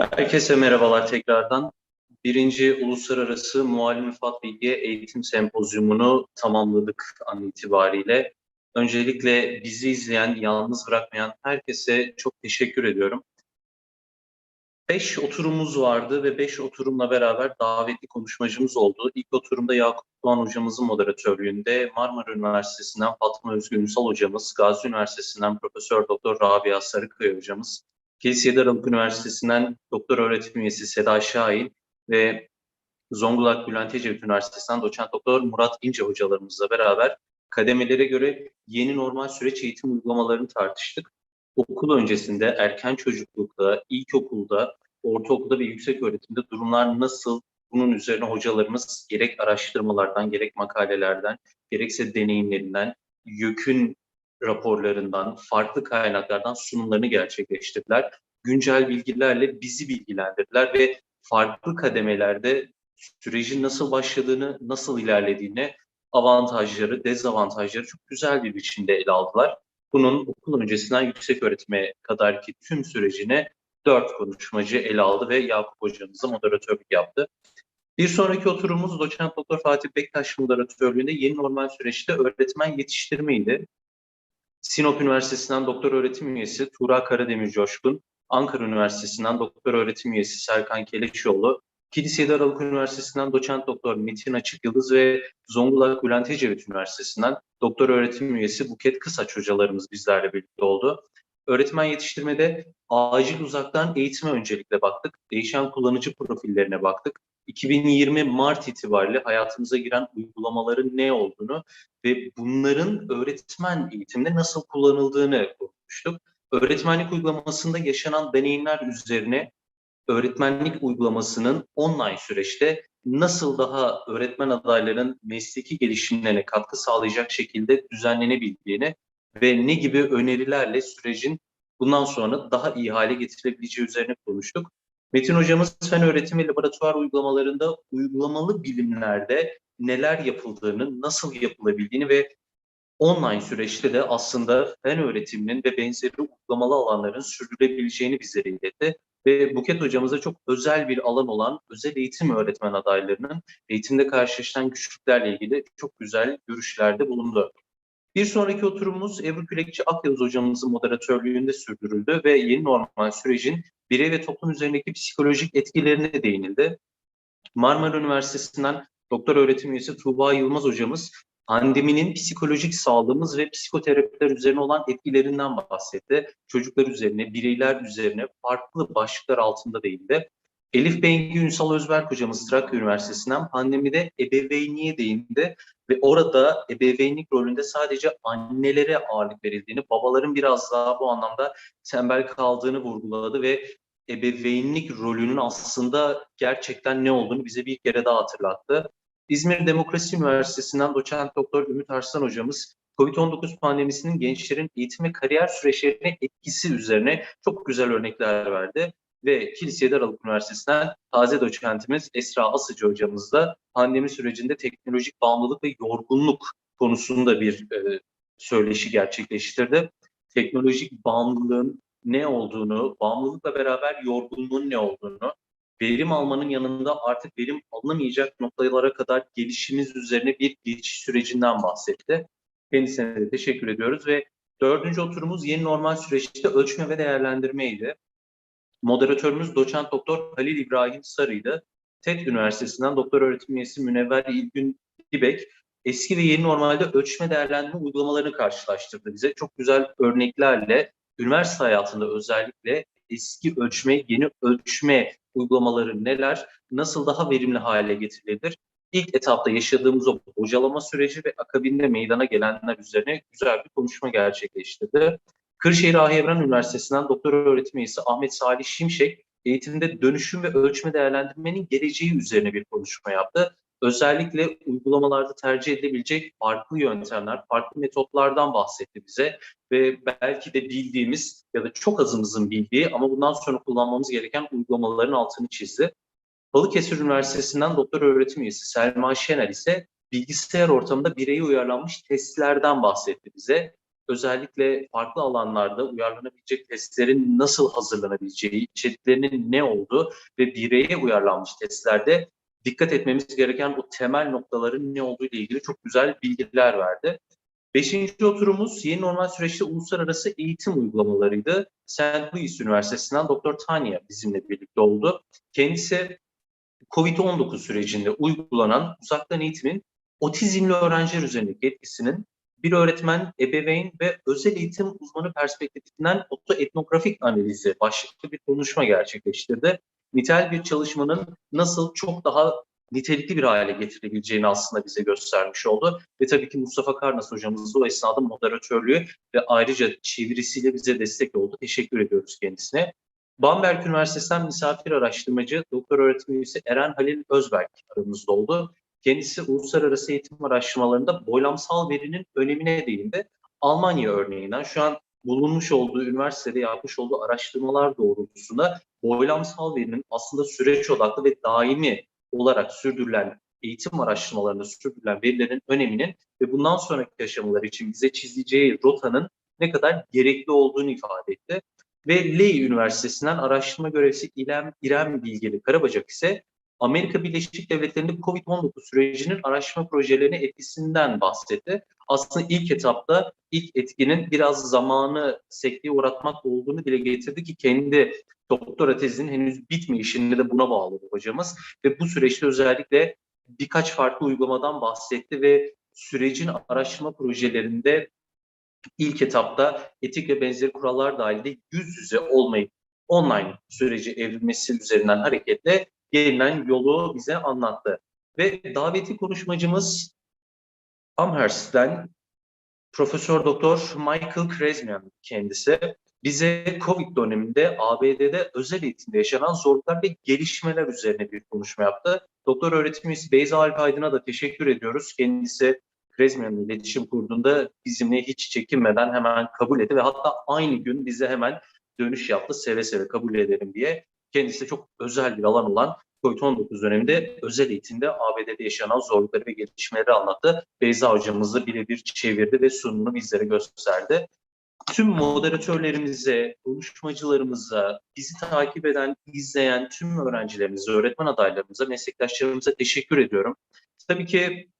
Herkese merhabalar tekrardan. Birinci Uluslararası Muallim Rıfat Bilgiye Eğitim Sempozyumunu tamamladık an itibariyle. Öncelikle bizi izleyen, yalnız bırakmayan herkese çok teşekkür ediyorum. Beş oturumumuz vardı ve beş oturumla beraber davetli konuşmacımız oldu. İlk oturumda Yakup Doğan hocamızın moderatörlüğünde Marmara Üniversitesi'nden Fatma Özgür Ünsal hocamız, Gazi Üniversitesi'nden Profesör Doktor Rabia Sarıkaya hocamız, Kilisye Aralık Üniversitesi'nden doktor öğretim üyesi Seda Şahin ve Zonguldak Bülent Ecevit Üniversitesi'nden doçent doktor Murat İnce hocalarımızla beraber kademelere göre yeni normal süreç eğitim uygulamalarını tartıştık. Okul öncesinde, erken çocuklukta, ilkokulda, ortaokulda ve yüksek öğretimde durumlar nasıl? Bunun üzerine hocalarımız gerek araştırmalardan, gerek makalelerden, gerekse deneyimlerinden, YÖK'ün raporlarından, farklı kaynaklardan sunumlarını gerçekleştirdiler. Güncel bilgilerle bizi bilgilendirdiler ve farklı kademelerde sürecin nasıl başladığını, nasıl ilerlediğini, avantajları, dezavantajları çok güzel bir biçimde ele aldılar. Bunun okul öncesinden yüksek öğretime kadarki tüm sürecini dört konuşmacı ele aldı ve Yakup hocamız da moderatörlük yaptı. Bir sonraki oturumumuz doçent doktor Fatih Bektaş moderatörlüğünde yeni normal süreçte öğretmen yetiştirmeydi. Sinop Üniversitesi'nden doktor öğretim üyesi Tuğra Karademir Coşkun, Ankara Üniversitesi'nden doktor öğretim üyesi Serkan Keleşoğlu, Kilisye Aralık Üniversitesi'nden doçent doktor Metin Açık Yıldız ve Zonguldak Bülent Ecevit Üniversitesi'nden doktor öğretim üyesi Buket Kısaç hocalarımız bizlerle birlikte oldu. Öğretmen yetiştirmede acil uzaktan eğitime öncelikle baktık. Değişen kullanıcı profillerine baktık. 2020 Mart itibariyle hayatımıza giren uygulamaların ne olduğunu ve bunların öğretmen eğitimde nasıl kullanıldığını konuştuk. Öğretmenlik uygulamasında yaşanan deneyimler üzerine öğretmenlik uygulamasının online süreçte nasıl daha öğretmen adaylarının mesleki gelişimlerine katkı sağlayacak şekilde düzenlenebildiğini ve ne gibi önerilerle sürecin bundan sonra daha iyi hale getirebileceği üzerine konuştuk. Metin hocamız fen öğretim ve laboratuvar uygulamalarında uygulamalı bilimlerde neler yapıldığını, nasıl yapılabildiğini ve online süreçte de aslında fen öğretiminin ve benzeri uygulamalı alanların sürdürebileceğini bizlere iletti. Ve Buket hocamıza çok özel bir alan olan özel eğitim öğretmen adaylarının eğitimde karşılaşılan güçlüklerle ilgili çok güzel görüşlerde bulundu. Bir sonraki oturumumuz Ebru Külekçi Akyıldız hocamızın moderatörlüğünde sürdürüldü ve yeni normal sürecin birey ve toplum üzerindeki psikolojik etkilerine değinildi. Marmara Üniversitesi'nden doktor öğretim üyesi Tuğba Yılmaz hocamız pandeminin psikolojik sağlığımız ve psikoterapiler üzerine olan etkilerinden bahsetti. Çocuklar üzerine, bireyler üzerine farklı başlıklar altında değindi. Elif Bengi Ünsal Özberk hocamız Trakya Üniversitesi'nden pandemide ebeveynliğe değindi ve orada ebeveynlik rolünde sadece annelere ağırlık verildiğini, babaların biraz daha bu anlamda tembel kaldığını vurguladı ve ebeveynlik rolünün aslında gerçekten ne olduğunu bize bir kere daha hatırlattı. İzmir Demokrasi Üniversitesi'nden doçent doktor Ümit Arslan hocamız COVID-19 pandemisinin gençlerin eğitim ve kariyer süreçlerine etkisi üzerine çok güzel örnekler verdi. Ve Kilisye Aralık Üniversitesi'nden taze doçentimiz Esra Asıcı hocamız da pandemi sürecinde teknolojik bağımlılık ve yorgunluk konusunda bir e, söyleşi gerçekleştirdi. Teknolojik bağımlılığın ne olduğunu, bağımlılıkla beraber yorgunluğun ne olduğunu, verim almanın yanında artık verim alınamayacak noktalara kadar gelişimiz üzerine bir geçiş sürecinden bahsetti. Kendisine de teşekkür ediyoruz ve dördüncü oturumuz yeni normal süreçte ölçme ve değerlendirmeydi. Moderatörümüz doçent doktor Halil İbrahim Sarı'ydı. TED Üniversitesi'nden doktor öğretim üyesi Münevver İlgün Dibek eski ve yeni normalde ölçme değerlendirme uygulamalarını karşılaştırdı bize. Çok güzel örneklerle üniversite hayatında özellikle eski ölçme, yeni ölçme uygulamaları neler, nasıl daha verimli hale getirilebilir? İlk etapta yaşadığımız o bocalama süreci ve akabinde meydana gelenler üzerine güzel bir konuşma gerçekleştirdi. Kırşehir Ahi Evren Üniversitesi'nden doktor öğretim üyesi Ahmet Salih Şimşek, eğitimde dönüşüm ve ölçme değerlendirmenin geleceği üzerine bir konuşma yaptı. Özellikle uygulamalarda tercih edilebilecek farklı yöntemler, farklı metotlardan bahsetti bize ve belki de bildiğimiz ya da çok azımızın bildiği ama bundan sonra kullanmamız gereken uygulamaların altını çizdi. Balıkesir Üniversitesi'nden doktor öğretim üyesi Selma Şener ise bilgisayar ortamında bireye uyarlanmış testlerden bahsetti bize. Özellikle farklı alanlarda uyarlanabilecek testlerin nasıl hazırlanabileceği, içeriklerinin ne olduğu ve bireye uyarlanmış testlerde dikkat etmemiz gereken o temel noktaların ne olduğu ile ilgili çok güzel bilgiler verdi. Beşinci oturumuz yeni normal süreçte uluslararası eğitim uygulamalarıydı. St. Louis Üniversitesi'nden Dr. Tanya bizimle birlikte oldu. Kendisi COVID-19 sürecinde uygulanan uzaktan eğitimin otizmli öğrenciler üzerindeki etkisinin bir öğretmen, ebeveyn ve özel eğitim uzmanı perspektifinden otoetnografik analizi başlıklı bir konuşma gerçekleştirdi. Nitel bir çalışmanın nasıl çok daha nitelikli bir hale getirebileceğini aslında bize göstermiş oldu. Ve tabii ki Mustafa Karnas hocamız o esnada moderatörlüğü ve ayrıca çevirisiyle bize destek oldu. Teşekkür ediyoruz kendisine. Bamberg Üniversitesi'nden misafir araştırmacı doktor öğretim üyesi Eren Halil Özberk aramızda oldu. Kendisi uluslararası eğitim araştırmalarında boylamsal verinin önemine değindi. Almanya örneğinden şu an bulunmuş olduğu üniversitede yapmış olduğu araştırmalar doğrultusunda boylamsal verinin aslında süreç odaklı ve daimi olarak sürdürülen eğitim araştırmalarında sürdürülen verilerin öneminin ve bundan sonraki aşamalar için bize çizeceği rotanın ne kadar gerekli olduğunu ifade etti. Ve Ley Üniversitesi'nden araştırma görevlisi İrem, İrem Bilgeli Karabacak ise Amerika Birleşik Devletleri'nde COVID-19 sürecinin araştırma projelerine etkisinden bahsetti. Aslında ilk etapta ilk etkinin biraz zamanı sekteye uğratmak olduğunu dile getirdi ki kendi doktora tezinin henüz bitmeyişini de buna bağladı hocamız. Ve bu süreçte özellikle birkaç farklı uygulamadan bahsetti ve sürecin araştırma projelerinde ilk etapta etik ve benzeri kurallar dahilinde yüz yüze olmayıp online süreci evrilmesi üzerinden hareketle gelinen yolu bize anlattı. Ve daveti konuşmacımız Amherst'ten Profesör Doktor Michael Krezmian kendisi bize Covid döneminde ABD'de özel eğitimde yaşanan zorluklar ve gelişmeler üzerine bir konuşma yaptı. Doktor öğretim üyesi Beyza Alpaydın'a da teşekkür ediyoruz. Kendisi Krezmian'la iletişim kurduğunda bizimle hiç çekinmeden hemen kabul etti ve hatta aynı gün bize hemen dönüş yaptı seve seve kabul ederim diye. Kendisi çok özel bir alan olan COVID-19 döneminde özel eğitimde ABD'de yaşanan zorlukları ve gelişmeleri anlattı. Beyza hocamızla birebir çevirdi ve sunumunu bizlere gösterdi. Tüm moderatörlerimize, konuşmacılarımıza, bizi takip eden, izleyen tüm öğrencilerimize, öğretmen adaylarımıza, meslektaşlarımıza teşekkür ediyorum. Tabii ki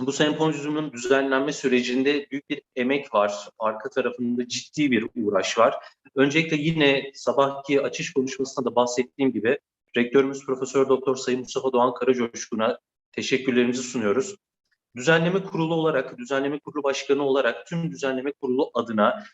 bu sempozyumun düzenlenme sürecinde büyük bir emek var. Arka tarafında ciddi bir uğraş var. Öncelikle yine sabahki açış konuşmasında da bahsettiğim gibi Rektörümüz Profesör Doktor Sayın Mustafa Doğan Karacoşkun'a teşekkürlerimizi sunuyoruz. Düzenleme kurulu olarak, düzenleme kurulu başkanı olarak tüm düzenleme kurulu adına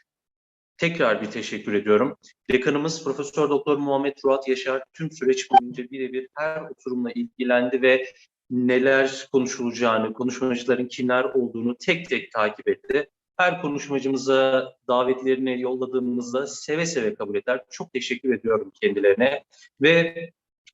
tekrar bir teşekkür ediyorum. Dekanımız Profesör Doktor Muhammed Ruat Yaşar tüm süreç boyunca birebir her oturumla ilgilendi ve neler konuşulacağını, konuşmacıların kimler olduğunu tek tek takip etti. Her konuşmacımıza davetlerini yolladığımızda seve seve kabul eder. Çok teşekkür ediyorum kendilerine. Ve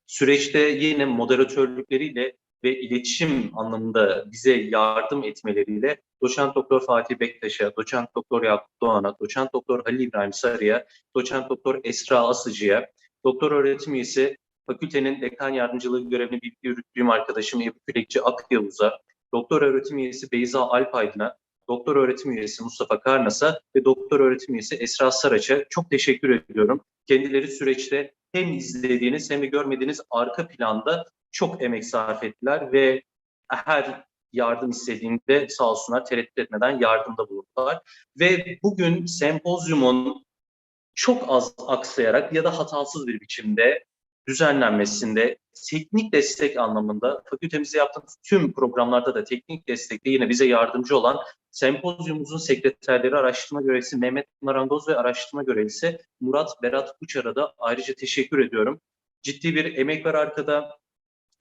süreçte yine moderatörlükleriyle ve iletişim anlamında bize yardım etmeleriyle doçent doktor Fatih Bektaş'a, doçent doktor Yakup Doğan'a, doçent doktor Halil İbrahim Sarı'ya, doçent doktor Esra Asıcı'ya, doktor öğretim üyesi fakültenin dekan yardımcılığı görevini birlikte yürüttüğüm arkadaşım Ebu Külekçi Akyavuz'a, doktor öğretim üyesi Beyza Alpaydın'a, doktor öğretim üyesi Mustafa Karnas'a ve doktor öğretim üyesi Esra Saraç'a çok teşekkür ediyorum. Kendileri süreçte hem izlediğiniz hem de görmediğiniz arka planda çok emek sarf ettiler ve her yardım istediğinde sağ olsunlar tereddüt etmeden yardımda bulundular. Ve bugün sempozyumun çok az aksayarak ya da hatasız bir biçimde düzenlenmesinde teknik destek anlamında fakültemizde yaptığımız tüm programlarda da teknik destekle yine bize yardımcı olan sempozyumumuzun sekreterleri araştırma görevlisi Mehmet Marangoz ve araştırma görevlisi Murat Berat Uçar'a da ayrıca teşekkür ediyorum. Ciddi bir emek var arkada.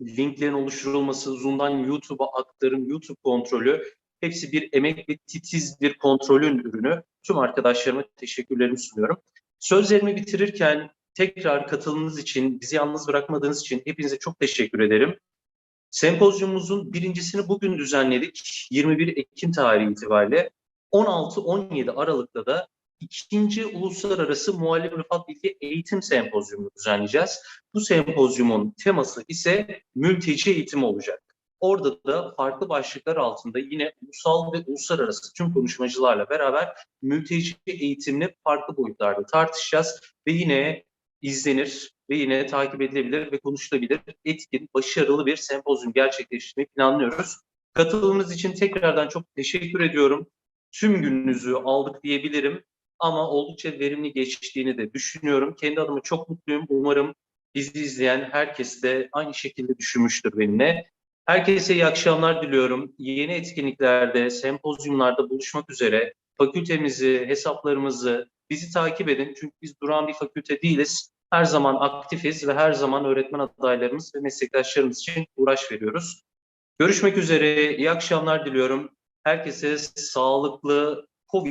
Linklerin oluşturulması, Zoom'dan YouTube'a aktarım, YouTube kontrolü hepsi bir emek ve titiz bir kontrolün ürünü. Tüm arkadaşlarıma teşekkürlerimi sunuyorum. Sözlerimi bitirirken tekrar katılımınız için, bizi yalnız bırakmadığınız için hepinize çok teşekkür ederim. Sempozyumumuzun birincisini bugün düzenledik. 21 Ekim tarihi itibariyle. 16-17 Aralık'ta da ikinci Uluslararası Muallim Rıfat Bilgi Eğitim Sempozyumunu düzenleyeceğiz. Bu sempozyumun teması ise mülteci eğitimi olacak. Orada da farklı başlıklar altında yine ulusal ve uluslararası tüm konuşmacılarla beraber mülteci eğitimini farklı boyutlarda tartışacağız ve yine izlenir ve yine takip edilebilir ve konuşulabilir etkin, başarılı bir sempozyum gerçekleştirmeyi planlıyoruz. Katılımınız için tekrardan çok teşekkür ediyorum. Tüm gününüzü aldık diyebilirim ama oldukça verimli geçtiğini de düşünüyorum. Kendi adıma çok mutluyum. Umarım bizi izleyen herkes de aynı şekilde düşünmüştür benimle. Herkese iyi akşamlar diliyorum. Yeni etkinliklerde, sempozyumlarda buluşmak üzere fakültemizi, hesaplarımızı, bizi takip edin. Çünkü biz duran bir fakülte değiliz. Her zaman aktifiz ve her zaman öğretmen adaylarımız ve meslektaşlarımız için uğraş veriyoruz. Görüşmek üzere, iyi akşamlar diliyorum. Herkese sağlıklı,